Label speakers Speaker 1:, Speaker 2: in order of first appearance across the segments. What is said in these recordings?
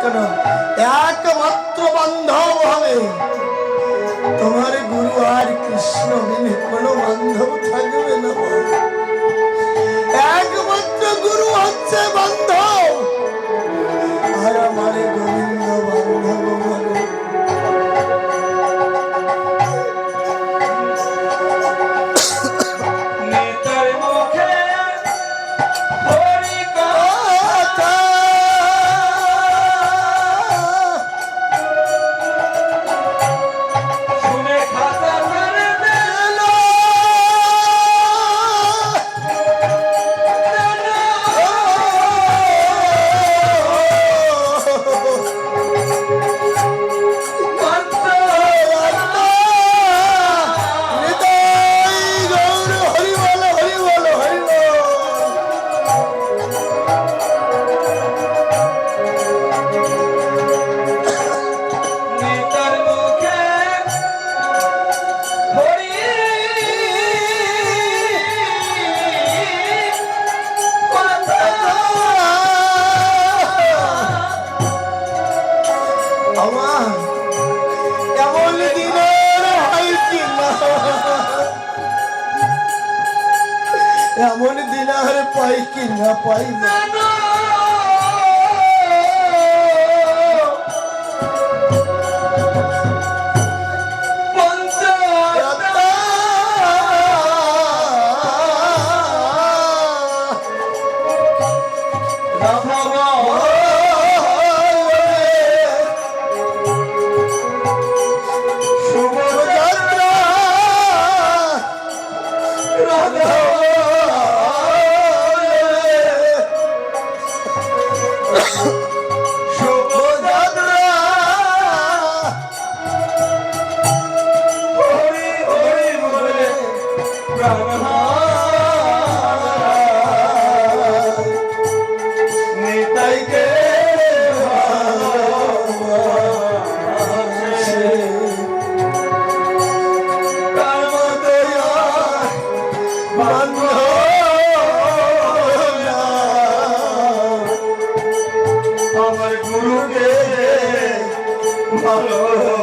Speaker 1: কেন একমাত্র বান্ধব হবে। তোমার গুরু আর কৃষ্ণ মিলে কোনো বান্ধব থাকবে না। একমাত্র গুরু হচ্ছে বান্ধব। না ভালোবাসে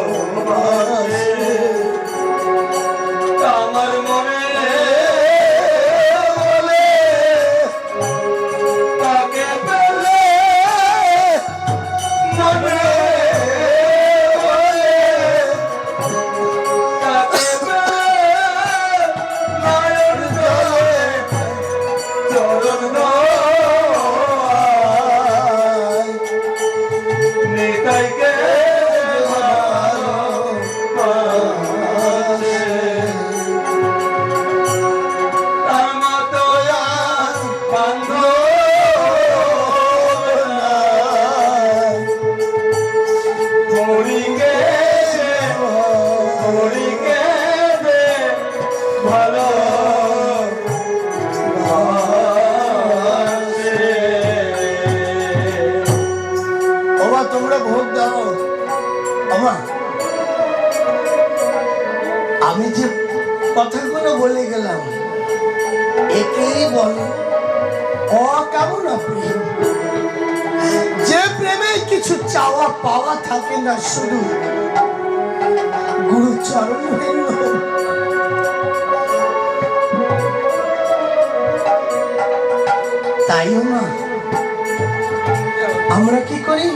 Speaker 1: কথাগুলো বলে গেলাম। একেই বলে অকামনা প্রেম? যে প্রেমে কিছু চাওয়া পাওয়া থাকে না শুধু গুরু চরণ তাইও না। আমরা কি করি?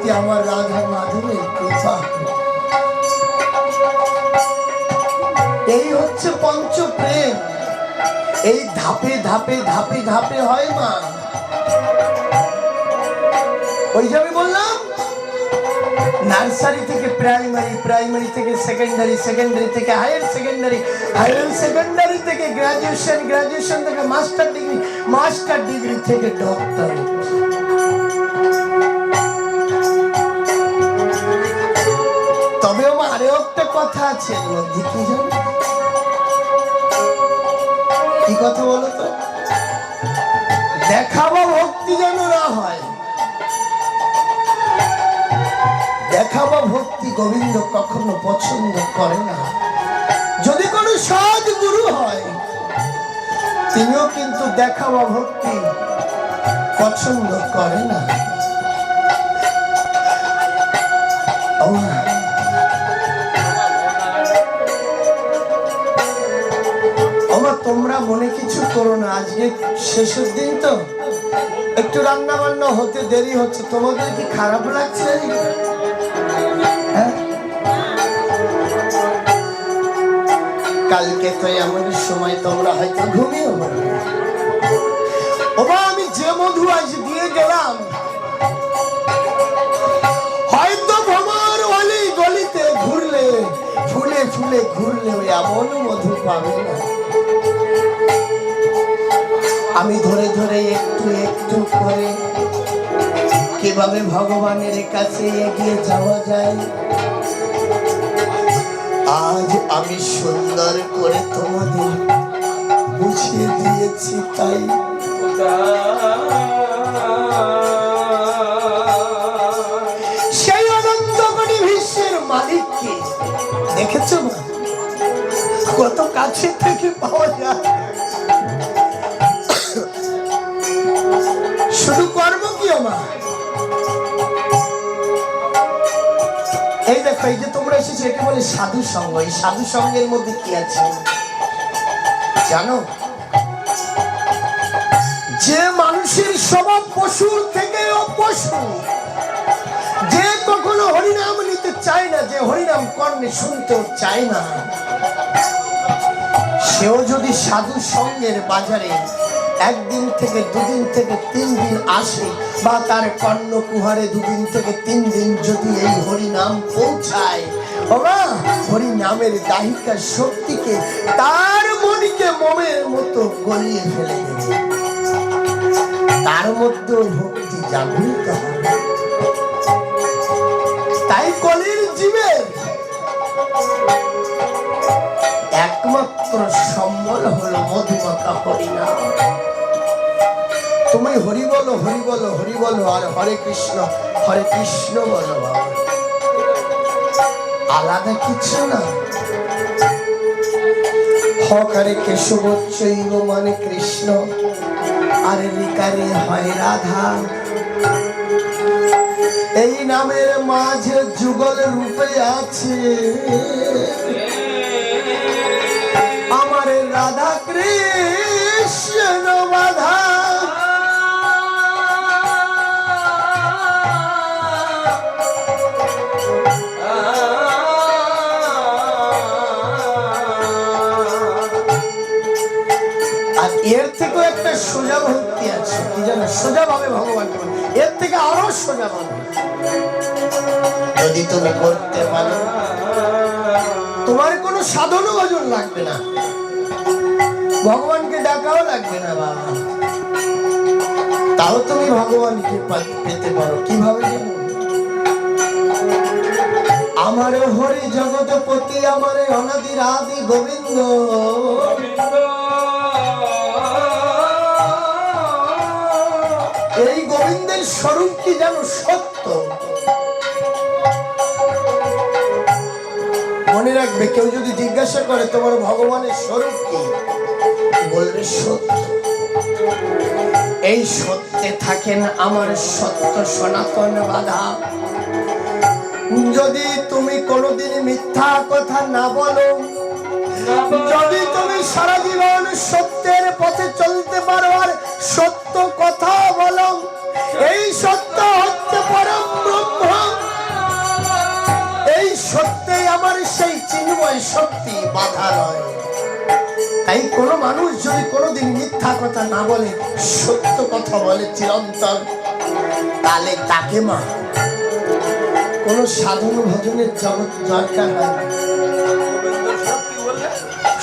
Speaker 1: প্রতি আমার রাধা মাধবের কৃপা এই হচ্ছে পঞ্চ প্রেম। এই ধাপে ধাপে ধাপে ধাপে হয় মা। ওই যে আমি বললাম, নার্সারি থেকে প্রাইমারি প্রাইমারি থেকে সেকেন্ডারি সেকেন্ডারি থেকে হায়ার সেকেন্ডারি হায়ার সেকেন্ডারি থেকে গ্রাজুয়েশন গ্রাজুয়েশন থেকে মাস্টার ডিগ্রি মাস্টার ডিগ্রি থেকে ডক্টর কথা আছে? এর মধ্যে কি কি কথা বলো তো? দেখাবো ভক্তি যেন না হয়। দেখাবো ভক্তি গোবিন্দ কখনো পছন্দ করে না। যদি কোনো সৎ গুরু হয়, তিনিও কিন্তু দেখাবো ভক্তি পছন্দ করে না। তোমরা মনে কিছু করো না, আজকে শেষের দিন তো। একটু রান্না বান্না হতে দেরি হচ্ছে, তোমাদের কি খারাপ লাগছে? হ্যাঁ? কালকে তো এমন সময় তোমরা হয়তো ঘুমিয়ে পড়বে। ওবা আমি যে মধু আজ দিয়ে গেলাম, হয়তো ভ্রমর অলি গলিতে ঘুরলে, ফুলে ফুলে ঘুরলে এমন মধু পাবে না। আমি ধরে ধরে একটু একটু করে কীভাবে ভগবানের কাছে এগিয়ে যাওয়া যায়? আজ আমি সুন্দর করে তোমাদের বুঝিয়ে দিয়েছি তাই। সেই দেখেছ কত কাছে থেকে পাওয়া যায়। শুধু কর্ম কি মা এই দেখো, এই যে তোমরা এসেছ, একে বলে সাধু সঙ্গ। এই সাধু সঙ্গের মধ্যে কি আছে? জানো? যে মানুষের স্বভাব পশুর থেকেও পশু যে কখনো হরিনাম নিতে চায় না, যে হরিনাম কর্মে শুনতেও চায় না, সেও যদি সাধু সঙ্গের বাজারে একদিন থেকে দুদিন থেকে তিন দিন আসে, বা তার কর্ণ কুহারে দুদিন থেকে তিন দিন যদি এই হরিনাম পৌঁছায়। বাবা হরিনামের দাহিকার শক্তিকে তার মনিকে মোমের মতো গলিয়ে ফেলে দেবে। তার মধ্যেও ভক্তি জাগৃত হবে। তাই কলির জীবের একমাত্র হরিনাম তুমি হরি বলো হরি বলো হরি বলো, আর হরে কৃষ্ণ হরে কৃষ্ণ বলো আলাদা কিছু না। হকারে কেশব চৈব মানে কৃষ্ণ, আর রিকারে হয় রাধা। এই নামের মাঝে যুগল রূপে আছে। সোজা ভক্তি আছে কি জানো? সোজা ভাবে ভগবান এর থেকে আরও সোজা ভাবে যদি তুমি করতে পারো। তোমার কোনো সাধন ভজন লাগবে না। ভগবানকে ডাকাও লাগবে না বাবা। তাও তুমি ভগবানকে পেতে পারো। কীভাবে আমার হরি জগৎপতি আমার অনাদি আদি গোবিন্দ। গোবিন্দের স্বরূপ কি যেন সত্য? মনে রাখবে কেউ যদি জিজ্ঞাসা করে তোমার ভগবানের স্বরূপ কি? বলবে সত্য। এই সত্যে থাকেন আমার সত্য সনাতন বাধা। যদি তুমি কোনোদিন মিথ্যা কথা না বলো। যদি তুমি সারা জীবন সত্যের পথে চলতে পারো আর সত্য কথা বলো এই সত্য হচ্ছে পরম ব্রহ্ম। এই সত্যে আমার সেই চিন্ময় শক্তি বাধা নয় তাই কোনো মানুষ যদি কোনোদিন মিথ্যা কথা না বলে সত্য কথা বলে চিরন্তন তাহলে তাকে মা কোনো সাধন ভজনের জগৎ দরকার হয়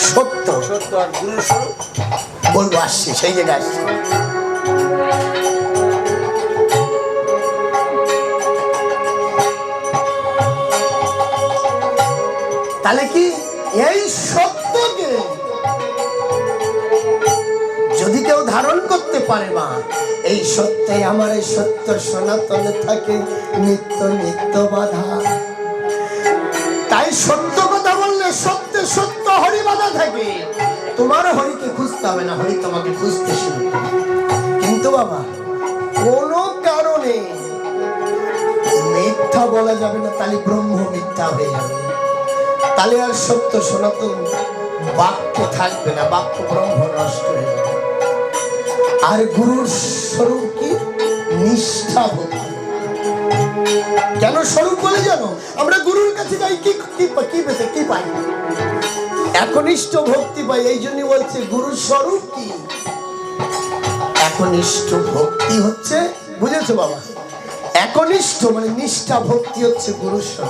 Speaker 1: সত্য।
Speaker 2: সত্য আর গুরু
Speaker 1: বলব আসছি সেই জায়গায় আসছি। তাহলে কি এই সত্যকে যদি কেউ ধারণ করতে পারে মা, এই সত্যে আমার এই সত্য সনাতনে থাকে, নিত্য নিত্য বাধা। তাই সত্য কথা বললে সত্যে সত্য হরি বাধা থাকে। তোমার হরিকে খুঁজতে হবে না, হরি তোমাকে খুঁজতে শুরু কিন্তু বাবা, কোনো কারণে মিথ্যা বলা যাবে না, তাহলে ব্রহ্ম মিথ্যা হয়ে যাবে। তাহলে আর সত্য সনাতন বাক্য থাকবে না, বাক্য ব্রহ্ম নষ্ট হয়ে যাবে। আর গুরুর স্বরূপ কি? নিষ্ঠা ভক্তি। কেন স্বরূপ বলে জানো? আমরা গুরুর কাছে যাই, কি কি কি পেতে, কি পাই? একনিষ্ঠ ভক্তি পাই, এই জন্য বলছে গুরুর স্বরূপ কি? একনিষ্ঠ ভক্তি হচ্ছে, বুঝেছ বাবা? একনিষ্ঠ মানে নিষ্ঠা ভক্তি হচ্ছে গুরুর স্বরূপ।